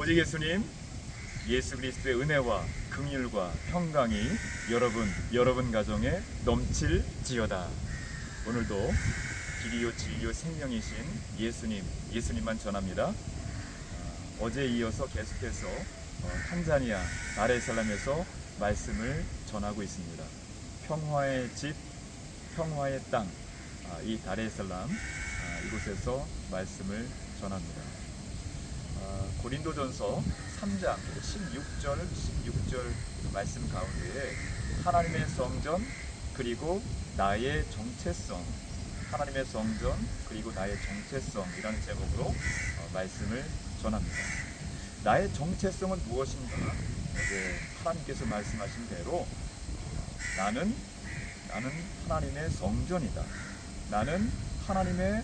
오직 예수님, 예수 그리스도의 은혜와 긍휼과 평강이 여러분 여러분 가정에 넘칠지어다. 오늘도 길이요 진리요 생명이신 예수님 예수님만 전합니다. 어, 어제 이어서 계속해서 어, 탄자니아 다레살람에서 말씀을 전하고 있습니다. 평화의 집, 평화의 땅, 아, 이 다레살람 아, 이곳에서 말씀을 전합니다. 아, 고린도전서 3장 16절 16절 말씀 가운데에 하나님의 성전 그리고 나의 정체성 하나님의 성전 그리고 나의 정체성이라는 제목으로 어, 말씀을 전합니다. 나의 정체성은 무엇인가? 어제 하나님께서 말씀하신 대로 나는 나는 하나님의 성전이다. 나는 하나님의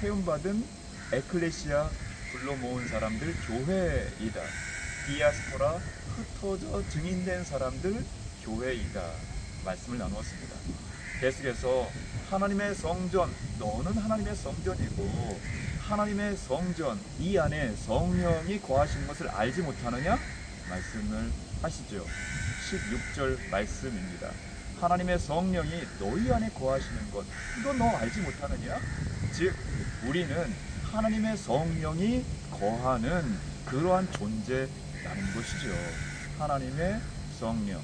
세움받은 에클레시아 불러 모은 사람들 교회이다. 디아스포라 흩어져 증인된 사람들 교회이다. 말씀을 나누었습니다. 계속해서 하나님의 성전, 너는 하나님의 성전이고 하나님의 성전 이 안에 성령이 거하시는 것을 알지 못하느냐? 말씀을 하시죠. 16절 말씀입니다. 하나님의 성령이 너희 안에 거하시는 것, 이거 너 알지 못하느냐? 즉, 우리는 하나님의 성령이 거하는 그러한 존재라는 것이죠. 하나님의 성령.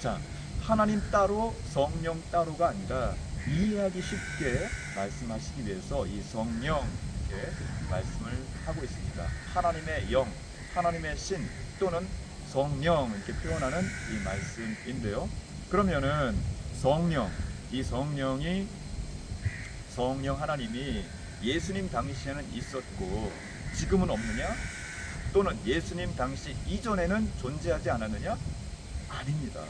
자, 하나님 따로 성령 따로가 아니라 이해하기 쉽게 말씀하시기 위해서 이 성령 이렇게 말씀을 하고 있습니다. 하나님의 영, 하나님의 신 또는 성령 이렇게 표현하는 이 말씀인데요. 그러면은 성령, 이 성령이 성령 하나님이 예수님 당시에는 있었고 지금은 없느냐? 또는 예수님 당시 이전에는 존재하지 않았느냐? 아닙니다.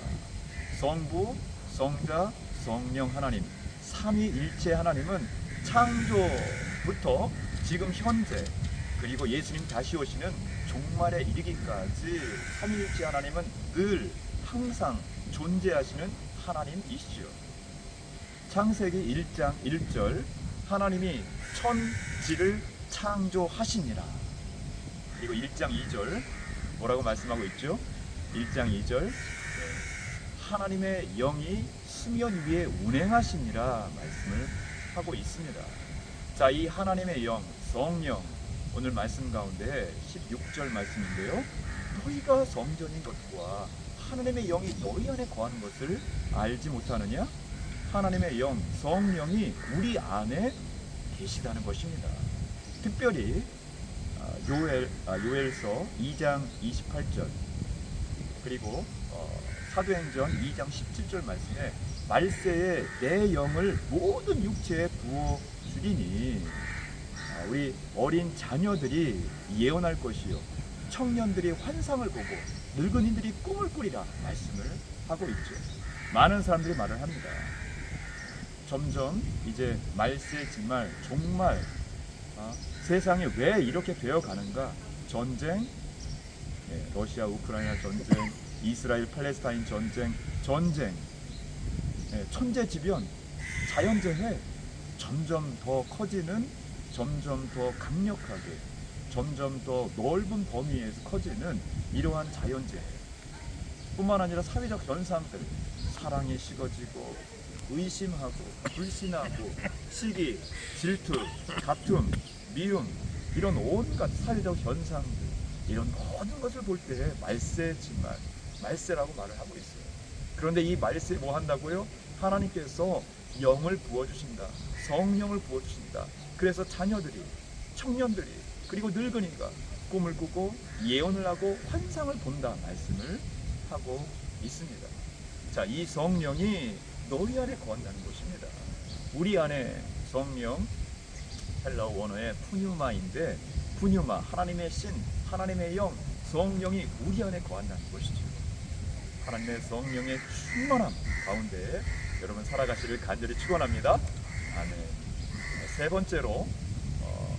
성부, 성자, 성령 하나님, 삼위일체 하나님은 창조부터 지금 현재 그리고 예수님 다시 오시는 종말에 이르기까지 삼위일체 하나님은 늘 항상 존재하시는 하나님이시죠. 창세기 1장 1절 하나님이 천지를 창조하시니라. 그리고 1장 2절 뭐라고 말씀하고 있죠? 1장 2절 하나님의 영이 수면 위에 운행하시니라 말씀을 하고 있습니다. 자, 이 하나님의 영, 성령 오늘 말씀 가운데 16절 말씀인데요. 너희가 성전인 것과 하나님의 영이 너희 안에 거하는 것을 알지 못하느냐? 하나님의 영, 성령이 우리 안에 계시다는 것입니다. 특별히 아, 요엘, 아, 요엘서 2장 28절 그리고 어, 사도행전 2장 17절 말씀에 말세에 내 영을 모든 육체에 부어 주리니 아, 우리 어린 자녀들이 예언할 것이요 청년들이 환상을 보고 늙은이들이 꿈을 꾸리라 말씀을 하고 있죠. 많은 사람들이 말을 합니다. 점점 이제 말세 정말 종말 아, 세상이 왜 이렇게 되어 가는가? 전쟁, 예, 러시아 우크라이나 전쟁, 이스라엘 팔레스타인 전쟁, 전쟁, 예, 천재지변, 자연재해 점점 더 커지는, 점점 더 강력하게, 점점 더 넓은 범위에서 커지는 이러한 자연재해. 뿐만 아니라 사회적 현상들, 사랑이 식어지고, 의심하고, 불신하고, 시기, 질투, 다툼, 미움, 이런 온갖 사회적 현상들, 이런 모든 것을 볼 때 말세 정말 말세라고 말을 하고 있어요. 그런데 이 말세 뭐 한다고요? 하나님께서 영을 부어주신다. 성령을 부어주신다. 그래서 자녀들이, 청년들이, 그리고 늙은이가 꿈을 꾸고 예언을 하고 환상을 본다. 말씀을 하고 있습니다. 자, 이 성령이 너희 안에 거한다는 것입니다. 우리 안에 성령, 헬라어 원어의 푸뉴마인데, 푸뉴마, 하나님의 신, 하나님의 영, 성령이 우리 안에 거한다는 것이죠. 하나님의 성령의 충만함 가운데 여러분 살아가시를 간절히 축원합니다. 아멘. 세 번째로 어,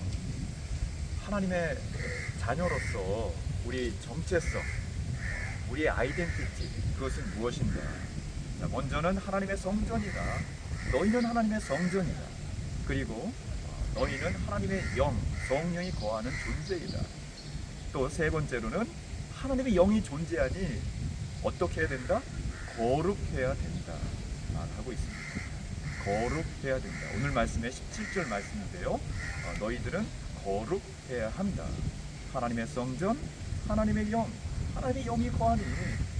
하나님의 자녀로서 우리 정체성, 우리의 아이덴티티 그것은 무엇인가? 자, 먼저는 하나님의 성전이다. 너희는 하나님의 성전이다. 그리고 어, 너희는 하나님의 영, 성령이 거하는 존재이다. 또 세 번째로는 하나님의 영이 존재하니 어떻게 해야 된다? 거룩해야 된다. 말하고 있습니다. 거룩해야 된다. 오늘 말씀의 17절 말씀인데요. 어, 너희들은 거룩해야 한다. 하나님의 성전, 하나님의 영, 하나님의 영이 거하니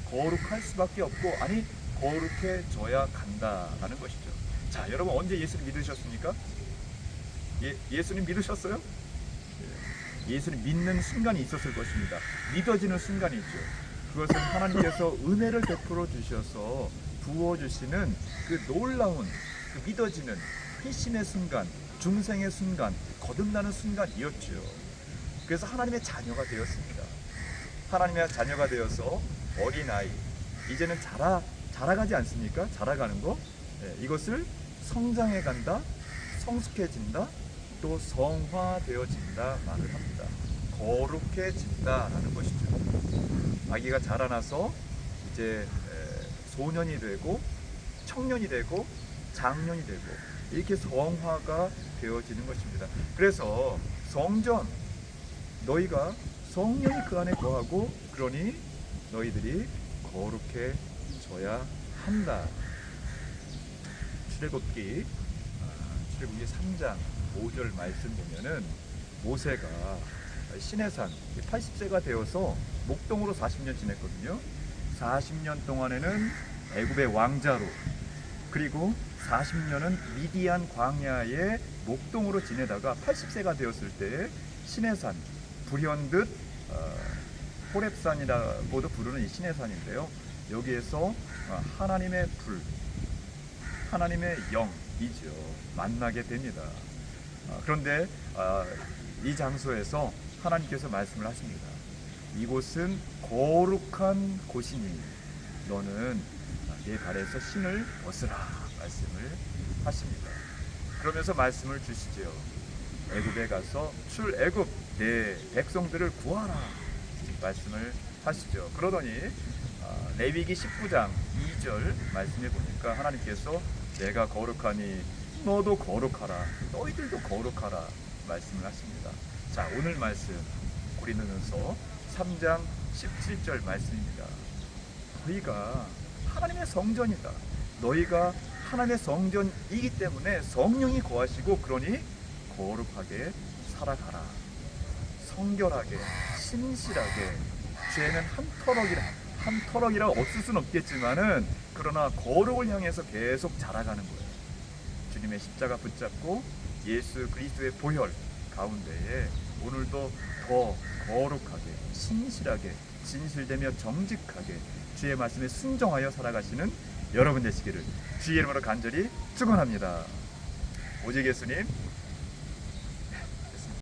거룩할 수밖에 없고 아니 거룩해져야 간다라는 것이죠. 자, 여러분 언제 예수를 믿으셨습니까? 예, 예수님 믿으셨어요? 예, 예수를 믿는 순간이 있었을 것입니다. 믿어지는 순간이 있죠. 그것은 하나님께서 은혜를 베풀어 주셔서 부어 주시는 그 놀라운 그 믿어지는 회심의 순간, 중생의 순간, 거듭나는 순간이었죠. 그래서 하나님의 자녀가 되었습니다. 하나님의 자녀가 되어서 어린 아이 이제는 자라 자라가지 않습니까? 자라가는 거 예, 이것을 성장해 간다, 성숙해진다, 또 성화되어진다 말을 합니다. 거룩해진다라는 것이죠. 아기가 자라나서 이제 에, 소년이 되고 청년이 되고 장년이 되고 이렇게 성화가 되어지는 것입니다. 그래서 성전 너희가 성령이 그 안에 거하고 그러니 너희들이 거룩해 져야 한다. 출애굽기 아, 출애굽기 3장 5절 말씀 보면은 모세가 시내산 80세가 되어서 목동으로 40년 지냈거든요. 40년 동안에는 애굽의 왕자로 그리고 40년은 미디안 광야의 목동으로 지내다가 80세가 되었을 때 시내산 불현듯 어, 호렙산이라고도 부르는 이 시내산인데요. 여기에서 어, 하나님의 불, 하나님의 영이죠 만나게 됩니다. 어, 그런데 어, 이 장소에서 하나님께서 말씀을 하십니다. 이곳은 거룩한 곳이니 너는 내 발에서 신을 벗으라 말씀을 하십니다. 그러면서 말씀을 주시지요. 애굽에 가서 출애굽 내 백성들을 구하라 말씀을 하시죠. 그러더니 아, 레위기 19장 2절 말씀해 보니까 하나님께서 내가 거룩하니 너도 거룩하라 너희들도 거룩하라 말씀을 하십니다. 자 오늘 말씀 고린도전서 3장 17절 말씀입니다. 너희가 하나님의 성전이다. 너희가 하나님의 성전이기 때문에 성령이 거하시고 그러니 거룩하게 살아가라. 성결하게, 신실하게. 죄는 한 터럭이라 한 터럭이라 없을 수는 없겠지만은 그러나 거룩을 향해서 계속 자라가는 거예요. 주님의 십자가 붙잡고 예수 그리스도의 보혈 가운데에 오늘도 더 거룩하게, 신실하게, 진실되며 정직하게 주의 말씀에 순종하여 살아가시는 여러분 되시기를 주의 이름으로 간절히 축원합니다. 오직 예수님